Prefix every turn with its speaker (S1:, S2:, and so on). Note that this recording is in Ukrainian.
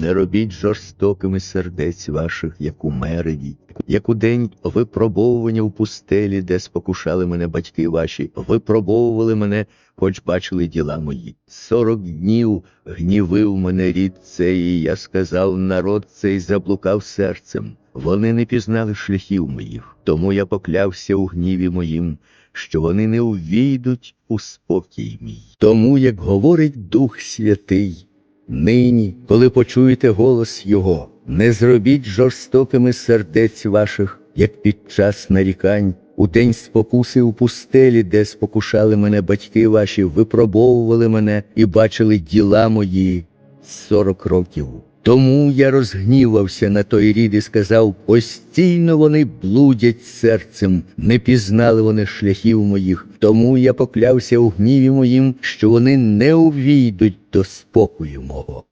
S1: Не робіть жорстокими сердець ваших, як у мереді, як у день випробовування в пустелі, де спокушали мене батьки ваші, випробовували мене, хоч бачили діла мої. Сорок днів гнівив мене рід цей, і я сказав, народ цей заблукав серцем. Вони не пізнали шляхів моїх, тому я поклявся у гніві моїм, що вони не увійдуть у спокій мій. Тому, як говорить Дух Святий, нині, коли почуєте голос Його, не зробіть жорстокими сердець ваших, як під час нарікань, у день спокуси у пустелі, де спокушали мене батьки ваші, випробовували мене і бачили діла мої сорок років. Тому я розгнівався на той рід і сказав, постійно вони блудять серцем, не пізнали вони шляхів моїх. Тому я поклявся у гніві моїм, що вони не увійдуть до спокою мого.